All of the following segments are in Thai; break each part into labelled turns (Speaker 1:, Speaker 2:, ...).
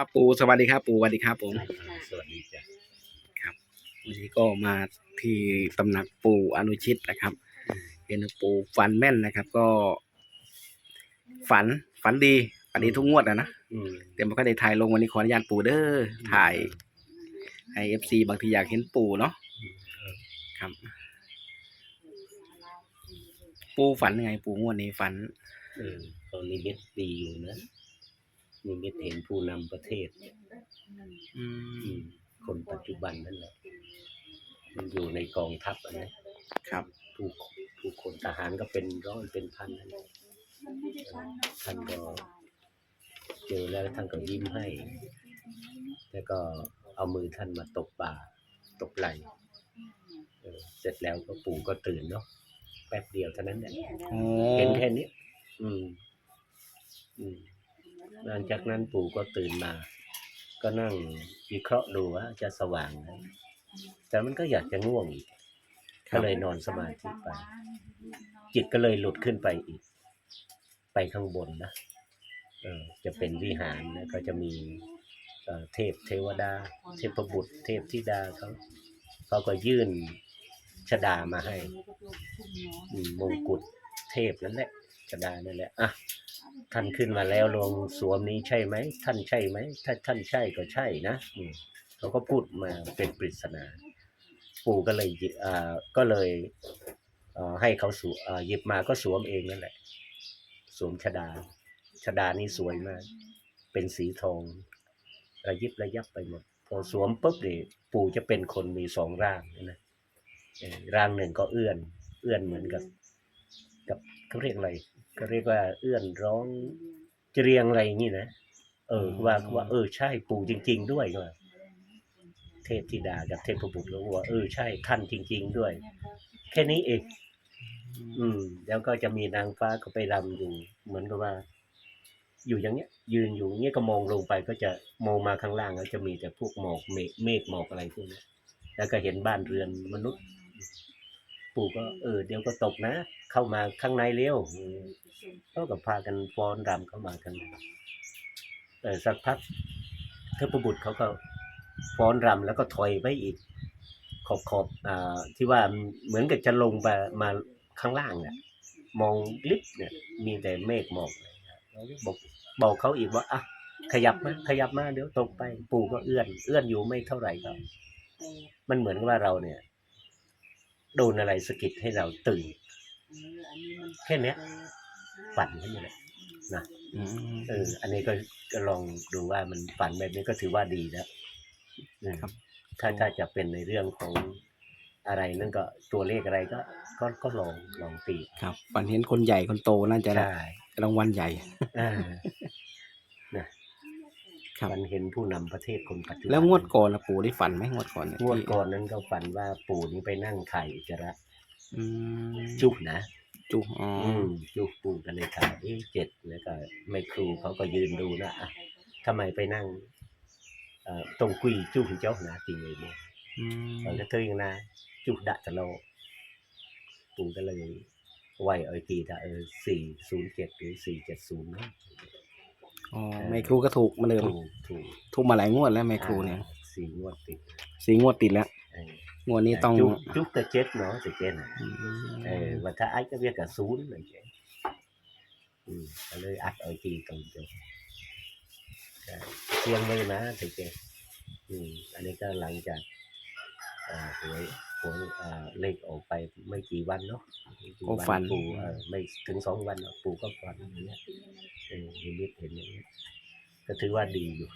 Speaker 1: ครับปู่สวัสดีครับ ปู่สวัสดีครับ ผม
Speaker 2: สวัสดีจ้ะ
Speaker 1: วันนี้ก็มาที่ตำหนักปู่อนุชิตนะครับเห็นปู่ฝันแม่นนะครับ ก็ ฝันฝันดีฝันดีทุกงวดอะนะ
Speaker 2: อืม
Speaker 1: แต่ไม่ค่อยได้ถ่ายลงวันนี้ขออนุญาตปู่เด้อถ่ายให้เอฟซีบางทีอยากเห็นปู่เนาะครับ ปู่ฝันยังไง ปู่งวดนี้ฝัน
Speaker 2: เออตอนนี้เม็ดดีอยู่นะ มีเม็ดเห็นผู้นำประเทศ
Speaker 1: อื
Speaker 2: อื
Speaker 1: ม
Speaker 2: มคนปัจจุบันนั่นแหละ มันอยู่ในกองทัพอะนะครับ ผู้ผู้คนทหารก็เป็นร้อยเป็นพันนั่นแหละท่านก็เจอแล้วท่านก็ยิ้มให้ แล้วก็เอามือท่านมาตบบ่าตบไหล่เออเสร็จแล้วก็ปู่ก็ตื่นเนาะแป๊บเดียวเท่านั้นแหละ
Speaker 1: โอ้
Speaker 2: เห็นแค่นี้อืมอืม หลังจากนั้นปู่ก็ตื่นมา ก็นั่งวิเคราะห์ดูว่าจะสว่างไหมแต่มันก็อยากจะง่วงอีกก็เลยนอนสมาธิไป จิตก็เลยหลุดขึ้นไปอีก ไปข้างบนนะเออจะเป็นวิหารนะก็จะมีเอ่อเทพเทวดา เทพบุตร เทพธิดาเขาเขาก็ยื่นชดามาให้อืมมงกุฎเทพนั่นแหละชดานั่นแหละอะ ท่านขึ้นมาแล้วลองสวมนี้ใช่ไหม ท่านใช่ไหม ถ้าท่านใช่ก็ใช่นะเขาก็พูดมาเป็นปริศนาปู่ก็เลยอ่าก็เลยอ่อให้เขาสวอ่าหยิบมาก็สวมเองนั่นแหละ สวมชดา ชดานี่สวยมาก เป็นสีทอง ระยิบระยับไปหมด พอสวมปุ๊บเนี่ยปู่จะเป็นคนมีสองร่างนะร่างหนึ่งก็เอื้อน เอื้อนเหมือนกับ กับเขาเรียกอะไร เขาเรียกว่าเอื้อนร้องเจรียงอะไรอย่างนี้นะเออว่าว่า เออใช่ปู่จริง ๆ ด้วยก็ว่าเทพธิดากับเทพบุตรก็ว่าเออใช่ท่านจริง ๆ ด้วย แค่นี้เองอืม แล้วก็จะมีนางฟ้าก็ไปรำอยู่ เหมือนกับว่า อยู่อย่างเงี้ย ยืนอยู่อย่างเงี้ยก็มองลงไปก็จะมองมาข้างล่างแล้วจะมีแต่พวกหมอกเมฆเมฆหมอกอะไรพวกนี้แล้วก็เห็นบ้านเรือนมนุษย์ ปู่ก็เออเดี๋ยวก็ตกนะ เข้ามาข้างในเร็วอืมก็กับพากันฟ้อนรำเข้ามากันเออสักพักเทพบุตรเขาก็ฟ้อนรำแล้วก็ถอยไปอีก ขอบขอบอ่าที่ว่าเหมือนกับจะลงไปมาข้างล่างเนี่ยมองลิฟต์เนี่ย มีแต่เมฆหมอกเราก็บอกบอกเขาอีกว่าอะขยับมาขยับมาเดี๋ยวตกไป ปู่ก็เอื้อน เอื้อนอยู่ไม่เท่าไหร่ก็มันเหมือนว่าเราเนี่ย โดนอะไรสะกิดให้เราตื่น แค่เนี้ยฝันแค่นี้แหละนะ
Speaker 1: อืม
Speaker 2: เออ อันนี้ก็ก็ลองดูว่ามันฝันแบบนี้ก็ถือว่าดีแล้วนะครับ ถ้าถ้าจะเป็นในเรื่องของอะไรนั่นก็ตัวเลขอะไรก็ ก็ก็ลองลองตี
Speaker 1: ครับฝันเห็นคนใหญ่คนโตน่าจะได้
Speaker 2: ใช่
Speaker 1: รางวัลใหญ่
Speaker 2: อ่า นะครับมันเห็นผู้นำประเทศคนปัจจุบัน
Speaker 1: แล้วงวดก่อนนะปู่ได้ฝันไหมงวดก่อนเนี่ย
Speaker 2: งวด
Speaker 1: ที่
Speaker 2: ก่อนนั้นก็ฝันว่าปู่นี่ไปนั่งถ่ายอุจจาระ
Speaker 1: อืม
Speaker 2: จุกนะ
Speaker 1: จุอ๋อ
Speaker 2: อืมจุกปู่ก็เลยถ่ายเอ๊ะเจ็ดแล้วก็ไม่ครูเขาก็ยืนดูนะอะทำไมไปนั่งเอ่อตรงกุยจุกเจ้านะจริงเลยเนี่ย
Speaker 1: อืม
Speaker 2: ตอนก็เธอยังนะจุกดะจะโลปู่ก็เลยไหวเอาอีกทีถ้าเออสี่ศูนย์เจ็ดหรือสี่เจ็ดศูนย์นะ
Speaker 1: อ๋อแม่ครูก็ถูกมาเลย
Speaker 2: ถูกถูก
Speaker 1: ถูกมาหลายงวดแล้วแม่ครูเนี่ย
Speaker 2: อ่าสี่งวดติด
Speaker 1: สี่งวดติดแล้ว
Speaker 2: เออง
Speaker 1: วดนี้ต้อง
Speaker 2: จุกจุกแต่เจ็ดเนาะแต่เจ็ดน่ะ
Speaker 1: อืม
Speaker 2: เออว่าถ้าอัดก็เรียกกับศูนย์เลยเจ๊อืมก็เลยอัดเอาอีกทีตรงจบก็เสียงเลยนะถึงเจ๊อืมอันนี้ก็หลังจากอ่าหวย หวยอ่าเลขออกไปไม่กี่วันเนาะไม่กี่
Speaker 1: ก็ฝัน
Speaker 2: ปู่เออไม่ถึงสองวันหรอกปู่ก็ฝันอย่างเงี้ยเออนิมิตเห็นอย่างเงี้ยก็ถือว่าดีอยู่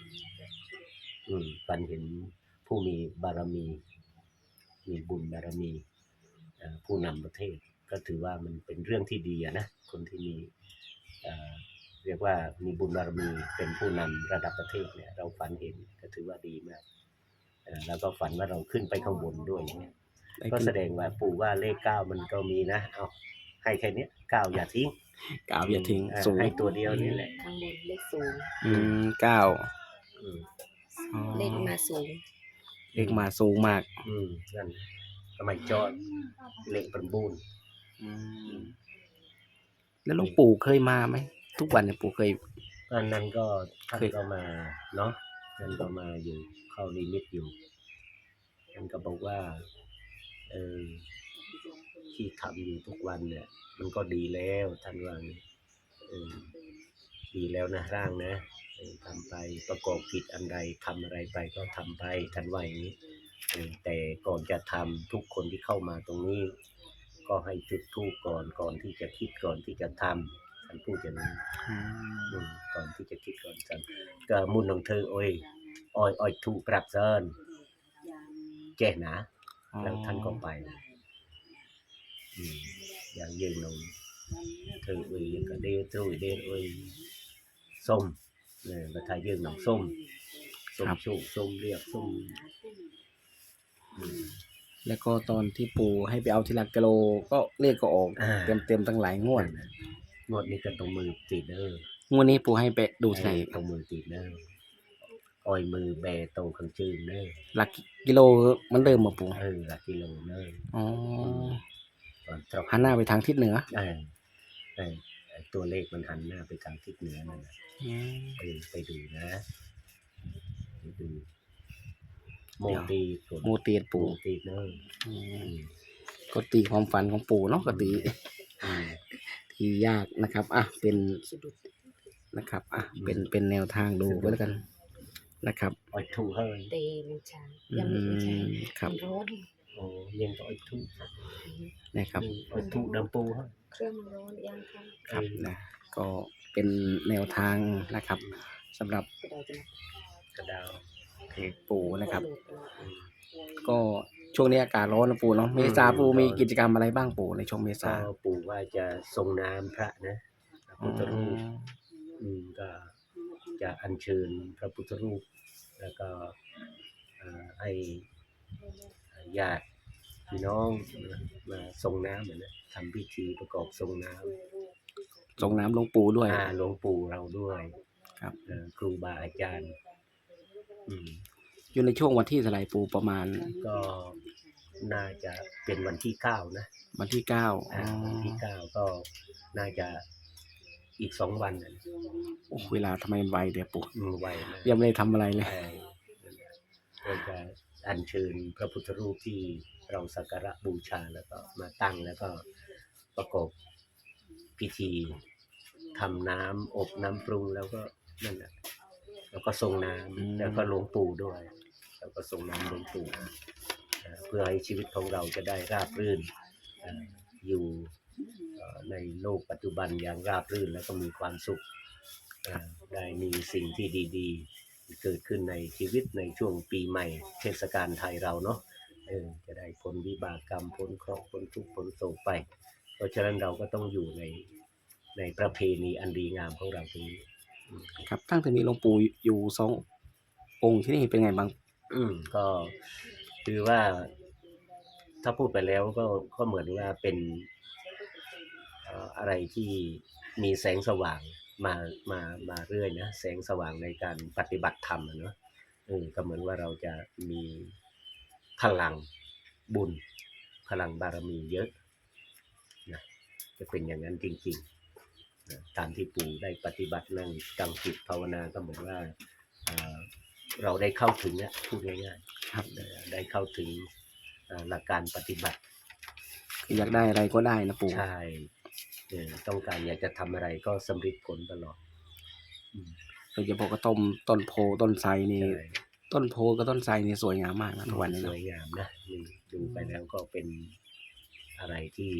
Speaker 2: อืมฝันเห็นผู้มีบารมี มีบุญบารมีเอ่อผู้นำประเทศ ก็ถือว่ามันเป็นเรื่องที่ดีอะนะคนที่มีเอ่อเรียกว่ามีบุญบารมีเป็นผู้นำระดับประเทศเนี่ย เราฝันเห็นก็ถือว่าดีมากเอ่อแล้วก็ฝันว่าเราขึ้นไปข้างบนด้วยอย่างเงี้ย
Speaker 1: ได้
Speaker 2: ก็
Speaker 1: ขึ้น
Speaker 2: แสดงว่าปู่ว่าเลขเก้ามันก็มีนะ เอาให้แค่เนี้ยเก้าอย่าทิ้ง
Speaker 1: กล่าวอย่าทิ้ง
Speaker 2: เออ
Speaker 1: สูง
Speaker 2: ให้ตัวเดียวนี่แหละ
Speaker 3: ข้างบนเลขสูง
Speaker 1: อืมเก้า
Speaker 2: อืม
Speaker 1: อ๋อ
Speaker 3: เลขมาสูง
Speaker 1: เลขมาสูงมาก
Speaker 2: อืมนั่นทำไมจอดเลขประบูน
Speaker 1: อืมแล้วหลวงปู่เคยมาไหมทุกวันเนี่ยปู่เคย
Speaker 2: อันนั้นก็ท่าน
Speaker 1: เคย
Speaker 2: ก็มาเนาะท่านก็มาอยู่เข้านิมิตอยู่ท่านก็บอกว่า เออที่ทำอยู่ทุกวันเนี่ย มันก็ดีแล้วท่านว่างี้เออดีแล้วนะร่างนะเออทำไปประกอบกิจอันใดทำอะไรไปก็ทำไปท่านว่าอย่างนี้เออแต่ก่อนจะทำทุกคนที่เข้ามาตรงนี้ ก็ให้จุดธูปก่อนก่อนที่จะคิดก่อนที่จะทำท่านพูดอย่างนี้
Speaker 1: อืม
Speaker 2: อืมก่อนที่จะคิดก่อนทำก็มุนของเธอโอ้ยอ้อยอ้อยถูกปรับเซินแจ้นะ แล้วท่านก็ไปนะอืมอย่างยืนลงเธออุ้ยก็เดตรุยเดอุ้ยส้มเนี่ยก็ทายยืนหนองส้มส้มชุส้มเรียกส้มอืม
Speaker 1: แล้วก็ตอนที่ปู่ให้ไปเอาทีละกิโลก็เลขก็ออก
Speaker 2: อ่า
Speaker 1: เต็มเต็มๆตั้งหลายงวด
Speaker 2: งวดนี้ก็ตรงมือติดเด้อ
Speaker 1: งวดนี้ปู่ให้ไปดูที่ไหน
Speaker 2: ตรงมือติดเด้อ อ้อยมือแบโตขังจืนเด้อ
Speaker 1: หลักกิโลเหมันเดิมมาปู่
Speaker 2: เออหลักกิโลเด้อ
Speaker 1: อ๋อ
Speaker 2: ตอนตรอก
Speaker 1: หันหน้าไปทางทิศเหนือ
Speaker 2: เออเออไอ้ตัวเลขมันหันหน้าไปทางทิศเหนือนั่นนะ
Speaker 1: อืม
Speaker 2: ไปไปดูนะไปดูโมตี
Speaker 1: โมเตียน
Speaker 2: ปู
Speaker 1: ปู่
Speaker 2: ตีเนอะ
Speaker 1: อื
Speaker 2: อื
Speaker 1: ม
Speaker 2: ม
Speaker 1: ก็ตีความฝันของปู่เนาะก็ตี
Speaker 2: อืม
Speaker 1: ที่ยากนะครับ อะเป็นนะครับ อะเป็นเป็นแนวทางดูไว้แล้วกัน นะครับ
Speaker 2: อ้อยทูเฮ้ย
Speaker 3: ตีมันชา
Speaker 1: อื
Speaker 3: ยังไม่ใช่
Speaker 1: มครับ
Speaker 3: มันร้อน
Speaker 2: โอ้ยังก็อ้อยทู
Speaker 1: นะครับ
Speaker 2: อืมอ้อยทูดำปูเฮ้ย
Speaker 3: เครื่องมันร้อนยังทำ
Speaker 1: ครับนะก็เป็นแนวทางนะครับสำหรับ
Speaker 3: ก็ได้จะ
Speaker 2: กระดาว
Speaker 1: เพจปู่นะครับ
Speaker 2: อืม
Speaker 1: ก็ช่วงนี้อากาศร้อนนะปู่เนาะเมษาปู่มีกิจกรรมอะไรบ้างปู่ในช่วงเม
Speaker 2: ก็
Speaker 1: ษา
Speaker 2: ปู่ว่าจะทรงน้ำพระนะพระ
Speaker 1: อื
Speaker 2: พุทธรูป
Speaker 1: ม
Speaker 2: อืมก็ จะอัญเชิญพระพุทธรูป แล้วก็เอ่อให้ญาติพี่น้องมาส่งน้ำเหมือนนะทำพิธีประกอบส่งน้ำ
Speaker 1: ส่งน้ำหลวงปู่ด้วย
Speaker 2: อ่าหลวงปู่เราด้วย
Speaker 1: ครับ
Speaker 2: เอ่อครูบาอาจารย์อืม
Speaker 1: อยู่ในช่วงวันที่เท่าไหร่ปู่ประมาณ
Speaker 2: ก็น่าจะเป็นวันที่เก้านะ
Speaker 1: วันที่เก้าอ๋
Speaker 2: อ่า
Speaker 1: อ
Speaker 2: วันที่เก้าก็น่าจะ อีกสองวันนะ
Speaker 1: โอ้เวลาทำไมมันไวเดี๋ยวปู่
Speaker 2: อืมไวนะ
Speaker 1: ยังไม่ได้ทำอะไรเลย
Speaker 2: ใช่เราจะอัญเชิญพระพุทธรูปที่เราสักการะบูชาแล้วก็มาตั้งแล้วก็ประกอบพิธีทำน้ำอบน้ำปรุงแล้วก็นั่นแหละแล้วก็ทรงน้ำแล้วก็หลวงปู่ด้วย แล้วก็ทรงน้ำหลวงปู่เอ่อเพื่อให้ชีวิตของเราจะได้ราบรื่นเอ่ออยู่เอ่อ ในโลกปัจจุบันอย่างราบรื่นแล้วก็มีความสุขเอ่อได้มีสิ่งที่ดีๆ เกิดขึ้นในชีวิตในช่วงปีใหม่ เทศกาลไทยเราเนาะเออจะได้พ้นวิบากกรรมพ้นเคราะห์พ้นทุกข์พ้นโศกไป เพราะฉะนั้นเราก็ต้องอยู่ในในประเพณีอันดีงามของเราตรงนี้
Speaker 1: ครับตั้งแต่มีหลวงปู่อยู่สององค์ที่นี่เป็นไงบ้าง
Speaker 2: อืมก็คือว่าถ้าพูดไปแล้วก็ก็เหมือนว่าเป็นเอ่ออะไรที่มีแสงสว่างมามามาเรื่อยนะแสงสว่างในการปฏิบัติธรรมอะเนาะเออก็เหมือนว่าเราจะมีพลังบุญ พลังบารมีเยอะนะจะเป็นอย่างนั้นจริงๆนะตามที่ปู่ได้ปฏิบัตินั่งกังจิตภาวนาก็เหมือนว่าเอ่อเราได้เข้าถึงเนี่ยพูดง่ายๆ
Speaker 1: ครับ
Speaker 2: ได้ได้เข้าถึงเอ่อหลักการปฏิบัติ
Speaker 1: คืออยากได้อะไรก็ได้นะปู่
Speaker 2: ใช่เออ ต้องการอยากจะทำอะไรก็สำเร็จผลตลอดอืม
Speaker 1: โดยเฉพาะก็ต้มต้นโพต้นไทรนี่
Speaker 2: ใช่
Speaker 1: ต้นโพกับต้นไทรนี่สวยงามมากนะทุกวันนี้
Speaker 2: ส
Speaker 1: เน
Speaker 2: ว
Speaker 1: อะ
Speaker 2: ยงามนะนี่ดูไปแล้วก็เป็นอะไรที่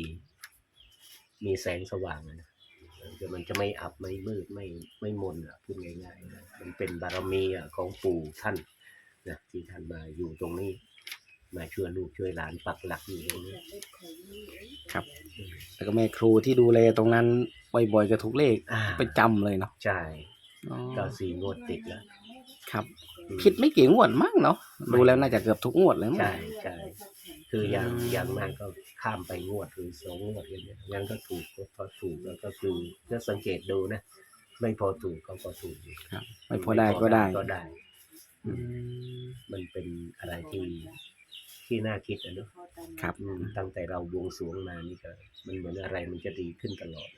Speaker 2: มีแสงสว่างอะนะเออมันจะไม่อับไม่มืดไม่ไม่มนอะพูดง่ายๆนะมันเป็นบารมีอะของปู่ท่านนะที่ท่านมาอยู่ตรงนี้ มาช่วยลูกช่วยหลานปักหลักอยู่ตรงนี้
Speaker 1: ครับ แล้วก็แม่ครูที่ดูแลตรงนั้นบ่อยๆก็ถูกเลข
Speaker 2: อ่า
Speaker 1: ไปจำเลยเนาะ
Speaker 2: ใช่
Speaker 1: อ๋อ
Speaker 2: ก็สี่งวดติดแล้ว
Speaker 1: ครับ
Speaker 2: อืม
Speaker 1: ผิดไม่กี่งวดมั้งเนาะดูแล้วน่าจะเกือบทุกงวดเลยมั้ง
Speaker 2: ใช่ใช่คืออย่าง
Speaker 1: อืม
Speaker 2: อย่างมากก็ข้ามไปงวดหรือสองงวดอย่างเงี้ยงั้นก็ถูกก็พอถูกแล้วก็คือก็สังเกตดูนะ ไม่พอถูกก็พอถูกอยู่
Speaker 1: ครับไม่พอได้ก็ได้
Speaker 2: ก็ได้
Speaker 1: อืม
Speaker 2: มันเป็นอะไรที่ ที่น่าคิดนะเนอะ
Speaker 1: ครับ
Speaker 2: อืมตั้งแต่เราบวงสรวงมานี่ก็มันเหมือนอะไรมันจะดีขึ้นตลอด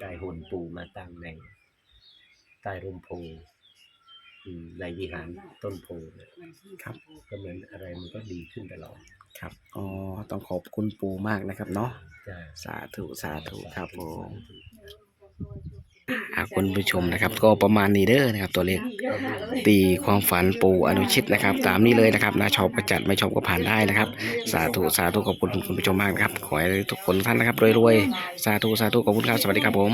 Speaker 2: ได้หุ่นปูมาตั้งในใต้ร่มโพอืมในวิหารต้นโพเนี่ย
Speaker 1: ครับ
Speaker 2: ก็เหมือนอะไรมันก็ดีขึ้นตลอด
Speaker 1: ครับอ๋อต้องขอบคุณปู่มากนะครับเนาะ
Speaker 2: จ้ะ
Speaker 1: สาธุ สาธุครับผมอ่า คุณผู้ชมนะครับ ก็ประมาณนี้เด้อนะครับ ตัวเลขตีความฝันปู่อนุชิตนะครับ ตามนี้เลยนะครับนะชอบก็จัดไม่ชอบก็ผ่านได้นะครับ สาธุสาธุขอบคุณคุณผู้ชมมากนะครับ ขอให้ทุกคนท่านนะครับรวยๆสาธุสาธุขอบคุณครับสวัสดีครับผม